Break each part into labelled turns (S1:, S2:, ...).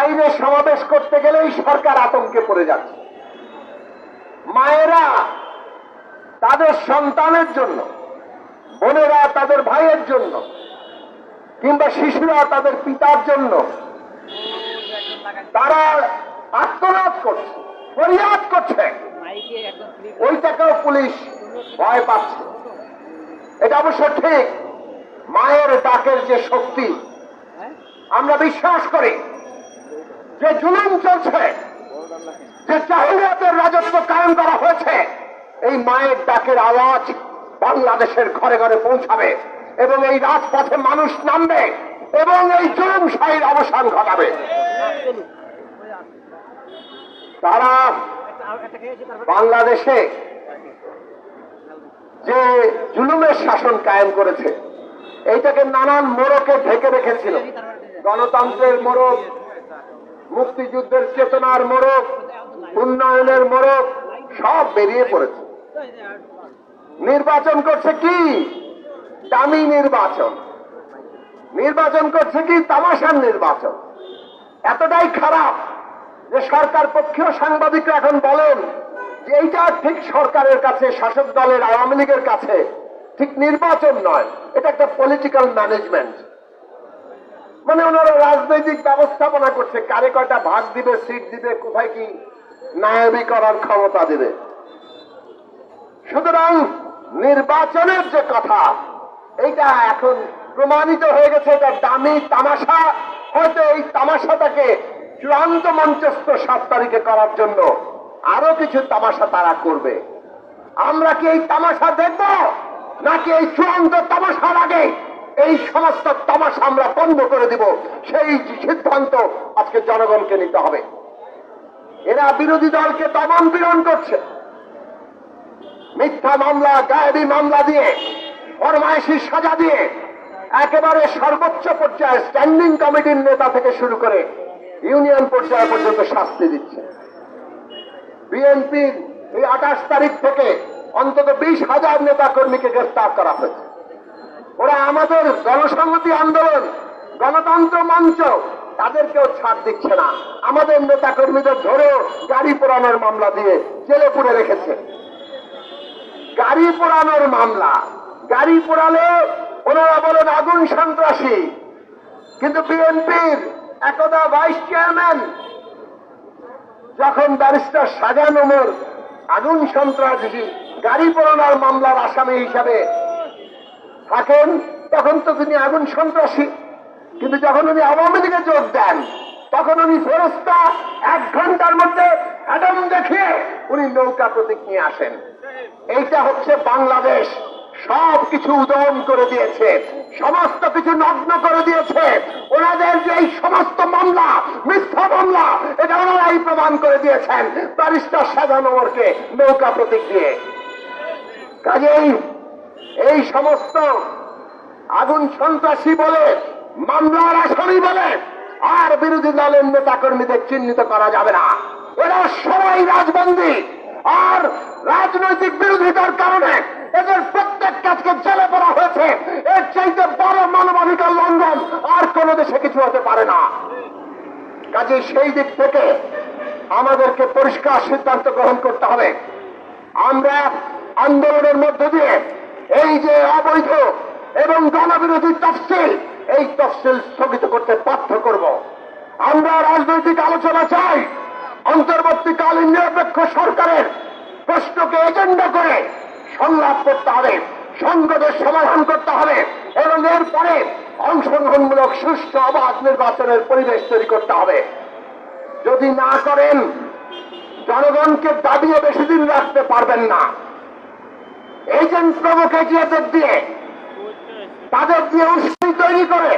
S1: বাইরে সমাবেশ করতে গেলেই সরকার আতঙ্কে পড়ে যাচ্ছে। মায়েরা তাদের সন্তানের জন্য, বোনেরা তাদের ভাইয়ের জন্য, কিংবা শিশুরা তাদের পিতার জন্য, তারা আত্মনাদ করছে, ফরিয়াদ করছে। ওইটাকেও পুলিশ ভয় পাচ্ছে। এটা অবশ্য ঠিক, মায়ের ডাকের যে শক্তি, আমরা বিশ্বাস করি। যে জুলুম চলছে, যে চাহিদাতের রাজত্ব কায়েম করা হয়েছে, এই মায়ের ডাকের আওয়াজ বাংলাদেশের ঘরে ঘরে পৌঁছাবে এবং এই রাজপথে মানুষ নামবে এবং এই জুলুম শাহীর অবসান ঘটাবে। তারা বাংলাদেশে যে জুলুমের শাসন কায়েম করেছে, এইটাকে নানান মোড়কে ঢেকে রেখেছিল। গণতন্ত্রের মোড়ক মুক্তিযুদ্ধের চেতনার মোড়ক, উন্নয়নের মোড়ক সব বেরিয়ে পড়েছে। নির্বাচন করছে কি? দামি নির্বাচন। নির্বাচন করছে কি? তামাশার নির্বাচন। এতটাই খারাপ যে সরকার পক্ষীয় সাংবাদিকরা এখন বলেন যে এইটা ঠিক সরকারের কাছে, শাসক দলের, আওয়ামী লীগের কাছে ঠিক নির্বাচন নয়। এটা একটা পলিটিক্যাল ম্যানেজমেন্ট মানে ওনারা রাজনৈতিক ব্যবস্থাপনা করছে। কারে কয়টা ভাগ দিবে, সিট দিবে, কোথায় কি নায়বি করার ক্ষমতা দিবে। সুতরাং নির্বাচনের যে কথা, এইটা এখন প্রমাণিত হয়ে গেছে, এটা দামি তামাশা। হয়তো এই তামাশাটাকে চূড়ান্ত মঞ্চস্থ সাত তারিখে করার জন্য আরও কিছু তামাশা তারা করবে। আমরা কি এই তামাশা দেখব, নাকি এই চূড়ান্ত তামাশার আগে এই সমস্ত তামাশা আমরা বন্ধ করে দিব। সেই সিদ্ধান্ত আজকে জনগণকে নিতে হবে। এরা বিরোধী দলকে দমন পীড়ন করছে। মিথ্যা মামলা, গায়েবী মামলা দিয়ে, ফরমায়েশি সাজা দিয়ে, একেবারে সর্বোচ্চ পর্যায়ে স্ট্যান্ডিং কমিটির নেতা থেকে শুরু করে ইউনিয়ন পর্যায় পর্যন্ত শাস্তি দিচ্ছে। বিএনপির এই আঠাশ তারিখ থেকে অন্তত বিশ হাজার নেতা কর্মীকে গ্রেফতার করা হয়েছে। ওরা আমাদের জনসংহতি আন্দোলন, গণতন্ত্র মঞ্চ, তাদেরকেও ছাড় দিচ্ছে না। আমাদের নেতা কর্মীদের ধরেও গাড়ি পোড়ানোর মামলা দিয়ে জেলে পুরে রেখেছে। গাড়ি পোড়ানোর মামলা। গাড়ি পোড়ালে ওনারা বলেন আগুন সন্ত্রাসী। কিন্তু বিএনপির একদা ভাইস চেয়ারম্যান যখন ব্যারিস্টার সাজান ওমর আগুন সন্ত্রাসী গাড়ি পোড়ানোর মামলার আসামি হিসাবে থাকেন, তখন তো তিনি আগুন সন্ত্রাসী। কিন্তু যখন উনি আওয়ামী লীগে যোগ দেন, তখন উনি ফেরস্তা এক ঘণ্টার মধ্যে অ্যাডাম দেখিয়ে উনি নৌকা প্রতীক নিয়ে আসেন। এইটা হচ্ছে বাংলাদেশ। সব কিছু উদয়ন করে দিয়েছে, সমস্ত কিছু নগ্ন করে দিয়েছে। ওনাদের যে এই সমস্ত মামলা, মিথ্যা মামলা, এটা ওনারাই প্রমাণ করে দিয়েছেন। ব্যারিস্টার সাজানোরকে নৌকা প্রতীক দিয়ে। কাজেই এই সমস্ত আগুন সন্ত্রাসী বলে, মামলার আসামি বলে, আর বিরোধী দলের নেতা কর্মীদের চিহ্নিত করা যাবে না। এরা সবাই রাজবন্দী, আর রাজনৈতিক বিরোধিতার কারণে এদের প্রত্যেক কাজকে জেলে পড়া হয়েছে। এর চাইতে বড় মানবাধিকার লঙ্ঘন আর কোন দেশে কিছু হতে পারে না। কাজে সেই দিক থেকে আমাদেরকে পরিষ্কার সিদ্ধান্ত গ্রহণ করতে হবে। আমরা আন্দোলনের মধ্য দিয়ে এই যে অবৈধ এবং গণবিরোধী তফসিল, এই তফসিল স্থগিত করতে বাধ্য করব। আমরা রাজনৈতিক আলোচনা চাই। অন্তর্বর্তীকালীন নিরপেক্ষ সরকারের প্রশ্নকে এজেন্ডা করে সংলাপ করতে হবে, সংকটের সমাধান করতে হবে এবং এরপরে অংশগ্রহণমূলক সুষ্ঠু অবাধ নির্বাচনের পরিবেশ তৈরি করতে হবে। যদি না করেন, জনগণকে দাবিয়ে বেশি দিন রাখতে পারবেন না। এজেন্ট প্রভোকেটিয়াদের দিয়ে। তাদের দিয়ে উস্কানি তৈরি করে,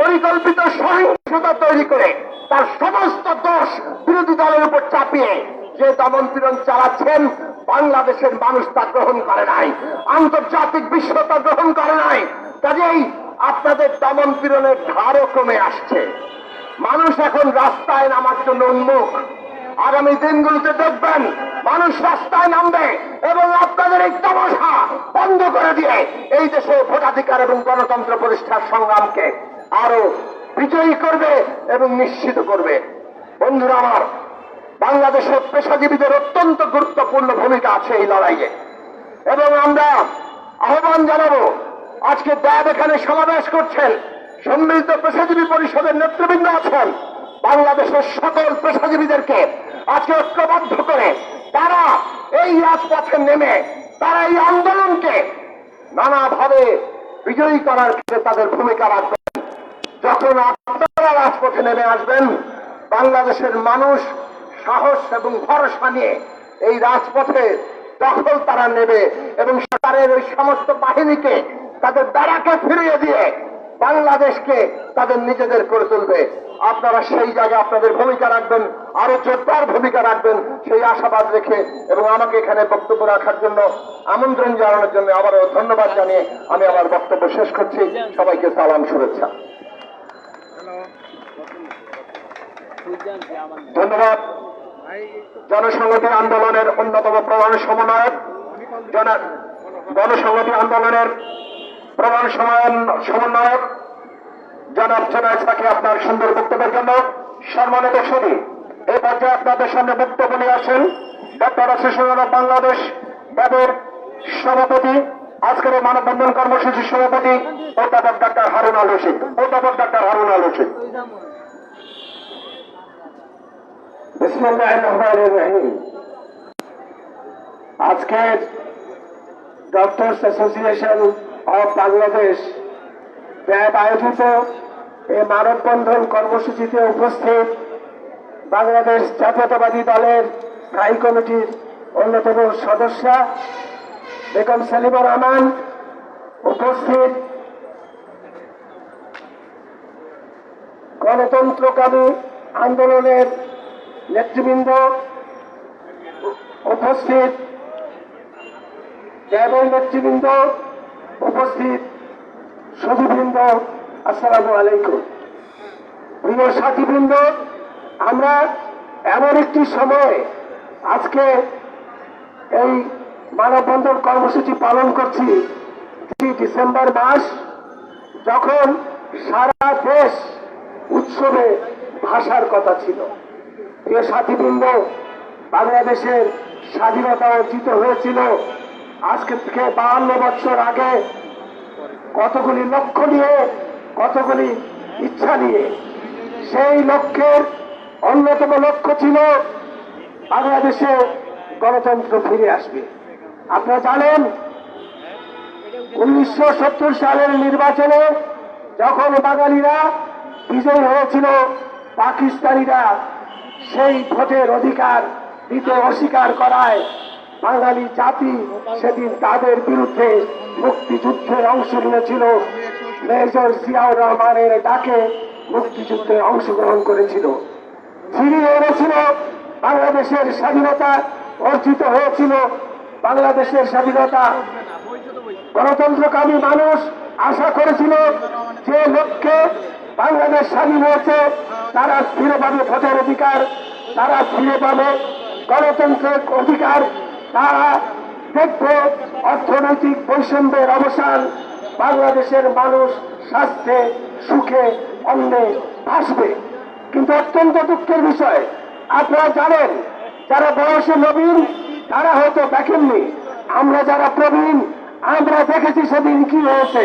S1: পরিকল্পিত সহিংসতা তৈরি করে, তার সমস্ত দোষ বিরোধী দলের উপর চাপিয়ে যে দমন পীড়ন চালাচ্ছেন, বাংলাদেশের মানুষ তা গ্রহণ করে নাই, আন্তর্জাতিক বিশ্ব তা গ্রহণ করে নাই। কাজেই আপনাদের দমন পীড়নের ধারও কমে আসছে। মানুষ এখন রাস্তায় নামার জন্য উন্মুখ। আগামী দিনগুলোতে দেখবেন মানুষ রাস্তায় নামবে এবং আপনাদের এই তামাশা বন্ধ করে দিয়ে এই দেশে ভোটাধিকার এবং গণতন্ত্র প্রতিষ্ঠার সংগ্রামকে আরও
S2: বিজয়ী করবে এবং নিশ্চিত করবে। বন্ধুরা আমার বাংলাদেশের পেশাজীবীদের অত্যন্ত গুরুত্বপূর্ণ ভূমিকা আছে এই লড়াইয়ে। এবং আমরা আহ্বান জানাব, আজকে দ্যাব এখানে সমাবেশ করছেন, সম্মিলিত পেশাজীবী পরিষদের নেতৃবৃন্দ আছেন, বাংলাদেশের সকল পেশাজীবীদেরকে আজকে ঐক্যবদ্ধ করে তারা এই রাজপথে নেমে, তারা এই আন্দোলনকে নানাভাবে বিজয়ী করার ক্ষেত্রে তাদের ভূমিকা রাখবেন যখন আপনারা রাজপথে নেমে আসবেন, বাংলাদেশের মানুষ সাহস এবং ভরসা নিয়ে এই রাজপথে দখল তারা নেবে এবং সরকারের ওই সমস্ত বাহিনীকে তাদের দ্বারাকে ফিরিয়ে দিয়ে বাংলাদেশকে তাদের নিজেদের করে তুলবে। আপনারা সেই জায়গায় আপনাদের ভূমিকা রাখবেন, আরও জোরদার ভূমিকা রাখবেন, সেই আশাবাদ রেখে এবং আমাকে এখানে বক্তব্য রাখার জন্য, আমন্ত্রণ জানানোর জন্য আবারও ধন্যবাদ জানিয়ে আমি আমার বক্তব্য শেষ করছি। সবাইকে সালাম, শুভেচ্ছা। ধন্যবাদ। জনসংহতি আন্দোলনের অন্যতম প্রধান সমন্বয়ক, জন গণসংহতি আন্দোলনের প্রধান সমন্বয়- সমন্বয়ক জনাব জনায় সাকি আপনার সুন্দর বক্তব্যের জন্য সম্মানিত সুদী এই পর্যায়ে আপনাদের সামনে বক্তব্য নিয়ে আসেন ডক্টর অ্যাসোসিয়েশন বাংলাদেশ ব্যাপের সভাপতি, আজকের এই মানববন্ধন কর্মসূচির সভাপতি, অধ্যাপক ডাক্তার হারুন আল রশিদ অধ্যাপক ডাক্তার হারুন আল রশিদ আজকের ডক্টরস অ্যাসোসিয়েশন অফ বাংলাদেশ। ব্যাব আয়োজিত এই মানববন্ধন কর্মসূচিতে উপস্থিত বাংলাদেশ জাতীয়তাবাদী দলের স্থায়ী কমিটির অন্যতম সদস্যা বেগম সালিমা রহমান উপস্থিত। গণতন্ত্রকামী আন্দোলনের নেতৃবৃন্দ উপস্থিত। র্যাবের নেতৃবৃন্দ উপস্থিত সুধীবৃন্দ আসসালামু আলাইকুম। প্রিয় সাথীবৃন্দ, আমরা এমন একটি সময় আজকে এই মানববন্ধন কর্মসূচি পালন করছি ডিসেম্বর মাস, যখন সারা দেশ উৎসবে ভাষার কথা ছিল। প্রিয় সাথীবৃন্দ, বাংলাদেশের স্বাধীনতা অর্জিত হয়েছিল আজকে থেকে বাহান্ন বছর আগে কতগুলি লক্ষ্য নিয়ে, কতগুলি ইচ্ছা নিয়ে, সেই লক্ষ্যের অন্যতম লক্ষ্য ছিল বাংলাদেশে গণতন্ত্র ফিরে আসবে। আপনারা জানেন, উনিশশো সত্তর সালের নির্বাচনে যখন বাঙালিরা বিজয়ী হয়েছিল, পাকিস্তানিরা সেই ভোটের অধিকার দিতে অস্বীকার করায় বাঙালি জাতি সেদিন তাদের বিরুদ্ধে মুক্তিযুদ্ধে অংশ নিয়েছিল। মেজর জিয়াউর রহমানের ডাকে মুক্তিযুদ্ধে অংশগ্রহণ করেছিল। ফিরিয়ে এনেছিল, বাংলাদেশের স্বাধীনতা অর্জিত হয়েছিল। বাংলাদেশের স্বাধীনতা গণতন্ত্রকামী মানুষ আশা করেছিল যে লক্ষ্যে বাংলাদেশ স্বাধীন হয়েছে, তারা ফিরে পাবে ভোটের অধিকার, তারা ফিরে পাবে গণতন্ত্রের অধিকার তারা দেখবে অর্থনৈতিক বৈষম্যের অবসান বাংলাদেশের মানুষ স্বাস্থ্যে, সুখে, অন্নে আসবে কিন্তু অত্যন্ত দুঃখের বিষয়, আপনারা জানেন, যারা বয়সে নবীন, তারা হয়তো দেখেননি। আমরা যারা প্রবীণ, আমরা দেখেছি সেদিন কি হয়েছে।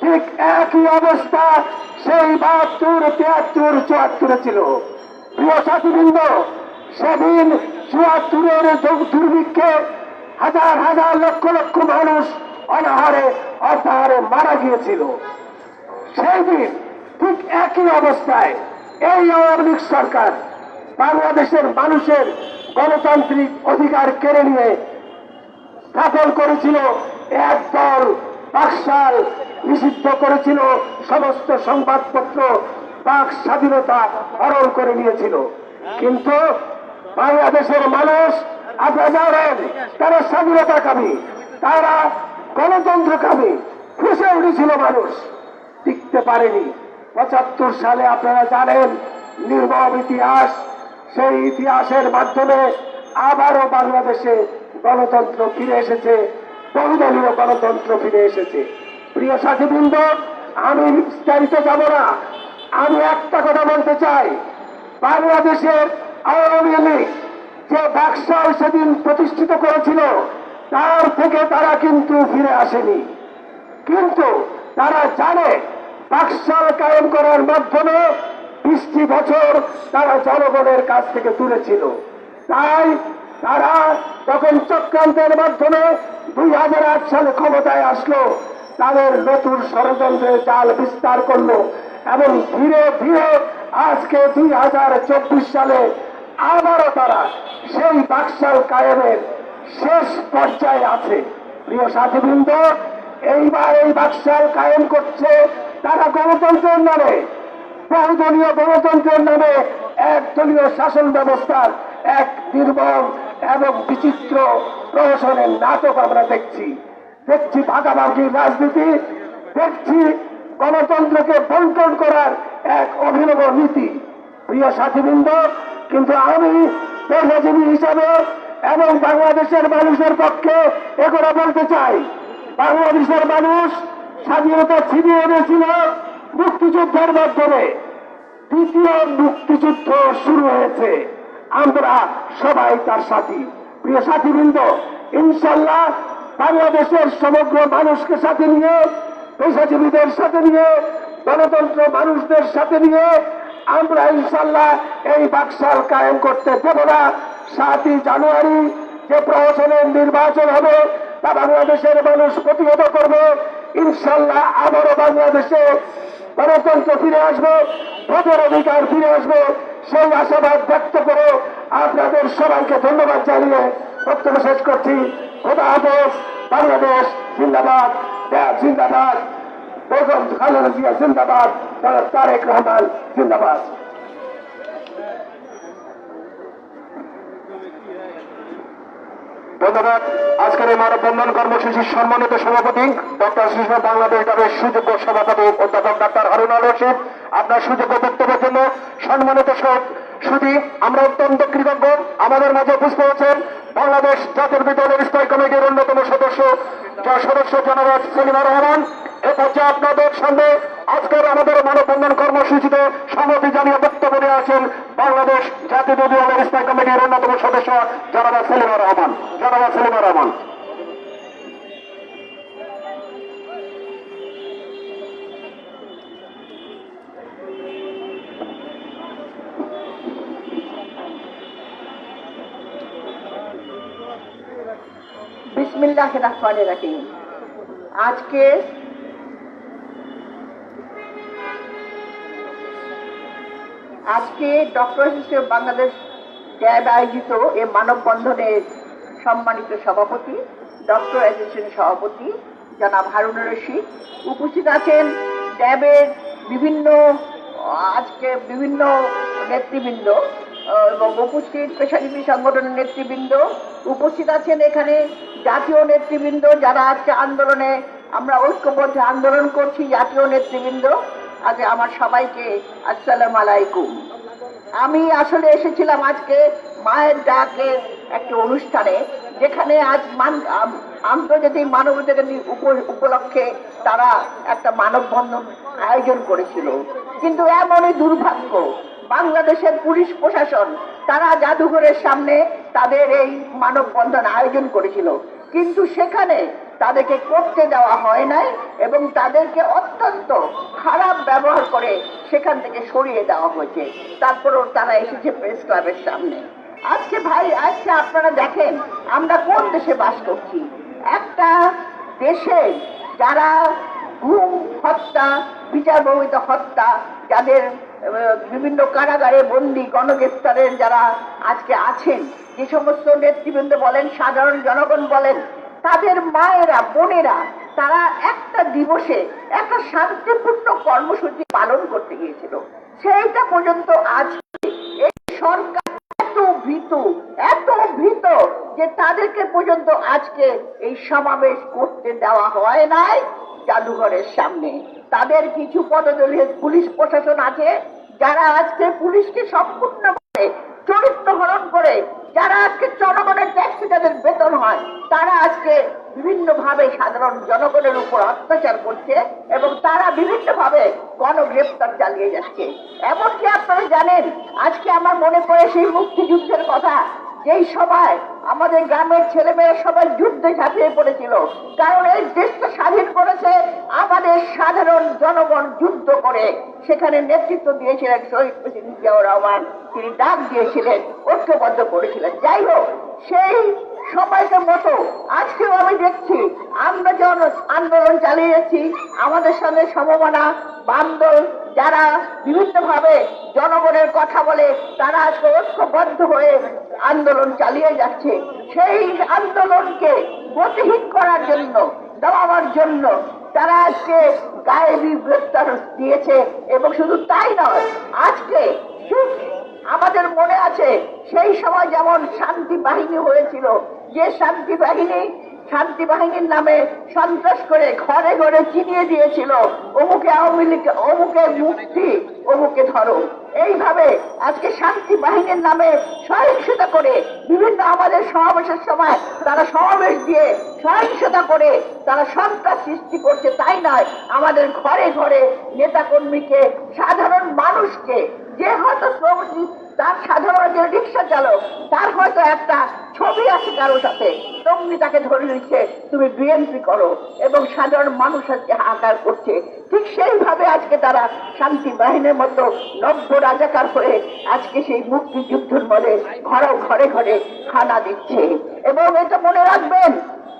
S2: ঠিক একই অবস্থা সেই বাহাত্তর, তিয়াত্তর, চুয়াত্তরে ছিল। প্রিয় সাথীবৃন্দ সেদিন চুয়াত্তরের দুর্ভিক্ষে হাজার হাজার লক্ষ লক্ষ মানুষ অনাহারে অর্থাহারে মারা গিয়েছিল। সেই দিন ঠিক একই অবস্থায় এই আওয়ামী লীগ সরকার বাংলাদেশের মানুষের গণতান্ত্রিক অধিকার কেড়ে নিয়ে স্থাপন করেছিল এক দল বাকশাল নিষিদ্ধ করেছিল, সমস্ত সংবাদপত্র বাক স্বাধীনতা হরণ করে নিয়েছিল। কিন্তু বাংলাদেশের মানুষ আপনারা জানেন, তারা স্বাধীনতাকামী তারা গণতন্ত্রকামী ফুসে উঠেছিল মানুষ, টিকতে পারেনি। পঁচাত্তর সালে আপনারা জানেন, নির্মম ইতিহাস, সেই ইতিহাসের মাধ্যমে আবারও বাংলাদেশে গণতন্ত্র ফিরে এসেছে, বহুদলীয় গণতন্ত্র ফিরে এসেছে। প্রিয় সাথীবৃন্দ, আমি বিস্তারিত যাব না। আমি একটা কথা বলতে চাই। বাংলাদেশের আওয়ামী লীগ যে ব্যবসায় সেদিন প্রতিষ্ঠিত করেছিল, তার থেকে তারা কিন্তু ফিরে আসেনি। কিন্তু তারা জানে, বাকশাল কায়েম করার মাধ্যমে বিশটি বছর তারা জনগণের কাছ থেকে তুলেছিল তাই তারা তখন চক্রান্তের মাধ্যমে দুই হাজার আট সালে ক্ষমতায় আসলো, তাদের নতুন ষড়যন্ত্রের চাল বিস্তার করল এবং ধীরে ধীরে আজকে দুই হাজার চব্বিশ সালে আবারও তারা সেই বাকশাল কায়েমের শেষ পর্যায়ে আছে। প্রিয় সাথীবৃন্দ এইবার এই বাকশাল কায়েম করছে তারা গণতন্ত্রের নামে, বহুদলীয় গণতন্ত্রের নামে একদলীয় শাসন ব্যবস্থার এক নির্মম এবং বিচিত্র প্রহসনের নাটক আমরা দেখছি। দেখছি ভাগাভাগির রাজনীতি, দেখছি গণতন্ত্রকে বন্টন করার এক অভিনব নীতি। প্রিয় সাথীবৃন্দ কিন্তু আমি পেশাজীবী হিসাবে এবং বাংলাদেশের মানুষের পক্ষে একথা বলতে চাই। বাংলাদেশের মানুষ স্বাধীনতা ছিনিয়ে এনেছিল মুক্তিযুদ্ধের মাধ্যমে। দ্বিতীয় মুক্তিযুদ্ধ শুরু হয়েছে। আমরা সবাই তার সাথী। প্রিয় সাথীবৃন্দ, ইনশাল্লাহ বাংলাদেশের সমগ্র মানুষকে সাথে নিয়ে, পেশাজীবীদের সাথে নিয়ে, গণতন্ত্র মানুষদের সাথে নিয়ে আমরা ইনশাল্লাহ এই বাকশাল কায়েম করতে দেব না। সাতই জানুয়ারি যে প্রহসনের নির্বাচন হবে, তা বাংলাদেশের মানুষ প্রতিহত করবে। ইনশাল্লাহ আবারও বাংলাদেশে গণতন্ত্র ফিরে আসবে, ভোটের অধিকার ফিরে আসবে। সেই আশাবাদ ব্যক্ত করে আপনাদের সবাইকে ধন্যবাদ জানিয়ে বক্তব্য শেষ করছি। খোদা হাফেজ, বাংলাদেশ জিন্দাবাদ দেব জিন্দাবাদ। বেগম খালেদা জিয়া জিন্দাবাদ ডক্টর তারেক রহমান জিন্দাবাদ।
S3: আজকের এই মানববন্ধন কর্মসূচির সম্মানিত সভাপতি ডক্টর শিশু বাংলাদেশ ডাবের সুযোগ্য সভাপতি অধ্যাপক ডাক্তার হারুন রশিদ। আপনার সুযোগ্য বক্তব্যের জন্য সম্মানিত সুদী আমরা অত্যন্ত কৃতজ্ঞ। আমাদের মাঝে উপস্থিত হয়েছেন বাংলাদেশ জাতীয় বিদ্যালয়ের স্থায়ী কমিটির অন্যতম সদস্য সদস্য জনাব সেলিমা রহমান। এ আপনাদের সামনে আজকের আমাদের মানববন্ধন কর্মসূচিতে সংহতি জানিয়ে বক্তব্য নিয়ে আছেন বাংলাদেশ জাতীয় বিদ্যালয়ের স্থায়ী কমিটির অন্যতম সদস্য জনাবা সেলিমা রহমান। জনাবা সেলিমা রহমান।
S4: আজকে আজকে ডক্টর হিসেবে বাংলাদেশ ট্যাব আয়োজিত এ মানববন্ধনের সম্মানিত সভাপতি, ডক্টর অ্যাসোসিয়েশন সভাপতি জনাব হারুন রশিদ। উপস্থিত আছেন ট্যাবের বিভিন্ন, আজকে বিভিন্ন নেতৃবৃন্দ, এবং উপস্থিত পেশাজীবী সংগঠনের নেতৃবৃন্দ। উপস্থিত আছেন এখানে জাতীয় নেতৃবৃন্দ যারা আজকে আন্দোলনে, আমরা ঐক্যবদ্ধ আন্দোলন করছি জাতীয় নেতৃবৃন্দ। আজ আমার সবাইকে আসসালাম আলাইকুম। আমি আসলে এসেছিলাম আজকে মায়ের ডাকের একটা অনুষ্ঠানে, যেখানে আজ মান আন্তর্জাতিক দিবস উপ- উপলক্ষে তারা একটা মানববন্ধন আয়োজন করেছিল। কিন্তু এমনই দুর্ভাগ্য, বাংলাদেশের পুলিশ প্রশাসন, তারা জাদুঘরের সামনে তাদের এই মানববন্ধন আয়োজন করেছিল। কিন্তু সেখানে তাদেরকে করতে দেওয়া হয় নাই এবং তাদেরকে অত্যন্ত খারাপ ব্যবহার করে সেখান থেকে সরিয়ে দেওয়া হয়েছে। তারপরও তারা এসেছে প্রেস ক্লাবের সামনে। আজকে ভাই, আজকে আপনারা দেখেন আমরা কোন দেশে বাস করছি। একটা দেশে যারা গুম, হত্যা বিচার বহিত হত্যা, যাদের বিভিন্ন কারাগারে বন্দি, গণগ্রেফতারের যারা আজকে আছেন, যে সমস্ত নেতৃবৃন্দ বলেন, সাধারণ জনগণ বলেন তাদের মায়েরা, বোনেরা, তারা একটা দিবসে একটা শান্তিপূর্ণ কর্মসূচি পালন করতে গিয়েছিল। সেইটা পর্যন্ত আজ এই সরকার এত ভীত এত ভীত যে তাদেরকে পর্যন্ত আজকে এই সমাবেশ করতে দেওয়া হয় নাই জাদুঘরের সামনে। তাদের কিছু পদদলীয় পুলিশ প্রশাসন আছে, যারা আজকে পুলিশকে সম্পূর্ণভাবে চরিত্র হরণ করে যারা আজকে জনগণের ট্যাক্সি তাদের বেতন হয়, তারা আজকে বিভিন্ন ভাবে সাধারণ জনগণের উপর অত্যাচার করছে এবং তারা বিভিন্ন ভাবে গণগ্রেপ্তার চালিয়ে যাচ্ছে। এমনকি আপনারা জানেন, আজকে আমার মনে পড়ে সেই মুক্তিযুদ্ধের কথা যেই সময় আমাদের গ্রামের ছেলে ছেলেমেয়েরা সবাই যুদ্ধে ঝাঁপিয়ে পড়েছিল। কারণ এই দেশটা স্বাধীন করেছে, আমাদের সাধারণ জনগণ যুদ্ধ করে। সেখানে নেতৃত্ব দিয়েছিলেন শহীদ প্রেসিডেন্ট জিয়াউর রহমান। তিনি ডাক দিয়েছিলেন, ঐক্যবদ্ধ করেছিলেন। যাই হোক, সেই সময়টার মতো। আজকেও আমি দেখছি, আমরা যখন আন্দোলন চালিয়েছি, আমাদের সঙ্গে সমমনা বান্দল যারা বিভিন্নভাবে জনগণের কথা বলে, তারা আজকে ঐক্যবদ্ধ হয়ে আন্দোলন চালিয়ে যাচ্ছে। সেই আন্দোলনকে গতিহীন করার জন্য দবাবার জন্য তারা আজকে গায়েবী গ্রেপ্তার দিয়েছে, এবং শুধু তাই নয়, আজকে আমাদের মনে আছে। সেই সময় যেমন শান্তি বাহিনী হয়েছিল যে শান্তি বাহিনী, শান্তি বাহিনীর নামে সন্ত্রাস করে ঘরে ঘরে চিনিয়ে দিয়েছিল, অমুকে আওয়ামী লীগ, অমুকে মুক্তি, অমুকে ধরো এইভাবে আজকে শান্তি বাহিনীর নামে সহিংসতা করে বিভিন্ন আমাদের সমাবেশের সময় তারা সমাবেশ দিয়ে সহিংসতা করে তারা সন্ত্রাস সৃষ্টি করছে, তাই নয়, আমাদের ঘরে ঘরে নেতা কর্মীকে সাধারণ মানুষকে যে হয়তো শ্রমিক তার সাধারণ যে রিক্সা চালক, তার হয়তো একটা ছবি আছে কারোর সাথে। তেমনি তাকে ধরে নিচ্ছে, তুমি বিএনপি করো। এবং সাধারণ মানুষ আজকে হাহাকার করছে। ঠিক সেইভাবে আজকে তারা শান্তি বাহিনীর মতো নব্য রাজাকার হয়ে আজকে সেই মুক্তিযুদ্ধের বলে ঘরে ঘরে ঘরে খানা দিচ্ছে। এবং এটা মনে রাখবেন,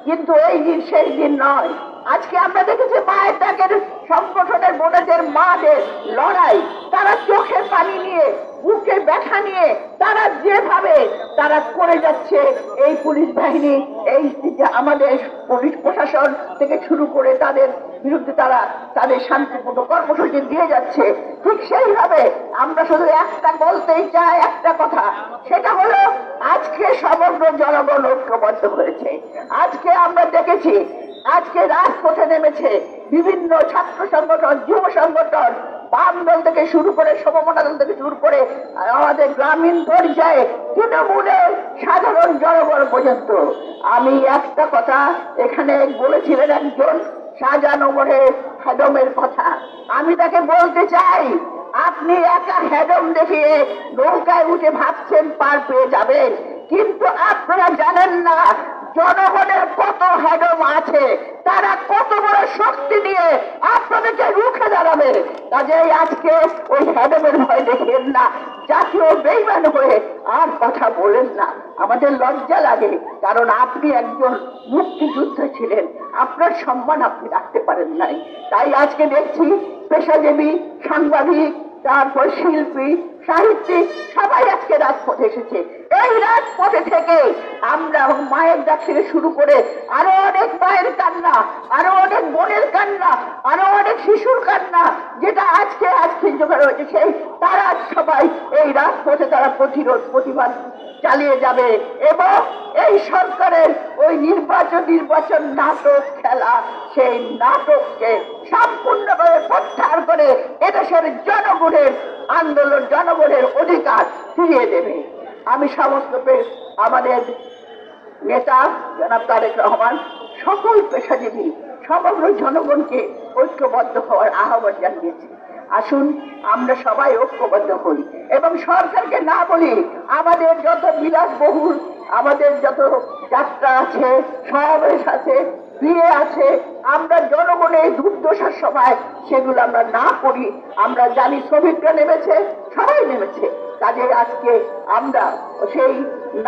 S4: কিন্তু এই দিন সেই দিন নয়। আজকে আমরা দেখেছি মায়ের ডাকের সংগঠনের বোনেদের, মাদের লড়াই। তারা চোখের পানি নিয়ে বুকে ব্যথা নিয়ে তারা যেভাবে তারা করে যাচ্ছে, এই পুলিশ বাহিনী, এই যে আমাদের পুলিশ প্রশাসন থেকে শুরু করে তাদের বিরুদ্ধে তারা তাদের শান্তিপূর্ণ কর্মসূচি দিয়ে যাচ্ছে, ঠিক সেইভাবে আমরা শুধু একটা বলতেই চাই একটা কথা, সেটা হলো আজকে সমগ্র জনগণ ঐক্যবদ্ধ হয়েছে। আজকে আমরা দেখেছি, আজকে রাজপথে নেমেছে বিভিন্ন ছাত্র সংগঠন, যুব সংগঠন বাম দল থেকে শুরু করে সমমনা দল থেকে শুরু করে আমাদের গ্রামীণ পর্যায়ে তৃণমূলের সাধারণ জনগণ পর্যন্ত। আমি একটা কথা এখানে বলেছিলেন একজন শাহজাহানগরের হেডমের কথা। আমি তাকে বলতে চাই, আপনি একা হেডম দেখিয়ে নৌকায় উঠে ভাবছেন পার পেয়ে যাবেন। কিন্তু আপনারা জানেন না, জনগণের কত হেডম আছে, তারা কত বড় শক্তি নিয়ে আপনাদেরকে রুখে দাঁড়াবে। কাজেই আজকে ওই হেডমের ভয় দেখেন না, জাতীয় বেইমান হয়ে আর কথা বলেন না। আমাদের লজ্জা লাগে, কারণ আপনি একজন মুক্তিযুদ্ধ ছিলেন, আপনার সম্মান আপনি রাখতে পারেন নাই। তাই আজকে দেখছি পেশাজীবী, সাংবাদিক, তারপর শিল্পী সাহিত্যিক সবাই আজকে রাজপথে এসেছে। এই রাজপথে থেকে আমরা মায়ের ডাক থেকে শুরু করে আরও অনেক মায়ের কান্না, আরও অনেক বোনের কান্না, আরও অনেক শিশুর কান্না, যেটা আজকে আজকে জোগাড় হয়েছে সেই তারা সবাই এই রাজপথে তারা প্রতিরোধ, প্রতিবাদ চালিয়ে যাবে এবং এই সরকারের ওই নির্বাচন নির্বাচন নাটক খেলা, সেই নাটককে সম্পূর্ণভাবে প্রত্যাহার করে এদেশের জনগণের আন্দোলন জনগণের অধিকার ফিরিয়ে দেবে। আমি সমস্ত আমাদের নেতা জনাব তারেক রহমান, সকল পেশাজীবী, সমগ্র জনগণকে ঐক্যবদ্ধ হওয়ার আহ্বান জানিয়েছি। আসুন, আমরা সবাই ঐক্যবদ্ধ হই এবং সরকারকে না বলি, আমাদের যত বিলাসবহুল, আমাদের যত যাত্রা আছে, সমাবেশ আছে বিয়ে আছে। আমরা জনগণের দুর্দশার সময় সেগুলো আমরা না করি। আমরা জানি শ্রমিকরা নেমেছে, সবাই নেমেছে। কাজে আজকে আমরা সেই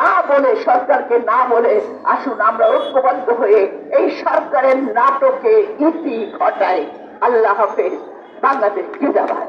S4: না বলে, সরকারকে না বলে আসুন, আমরা ঐক্যবদ্ধ হয়ে এই সরকারের নাটকে ইতি ঘটাই। আল্লাহ হাফেজ। বাংলাদেশ জিন্দাবাদ।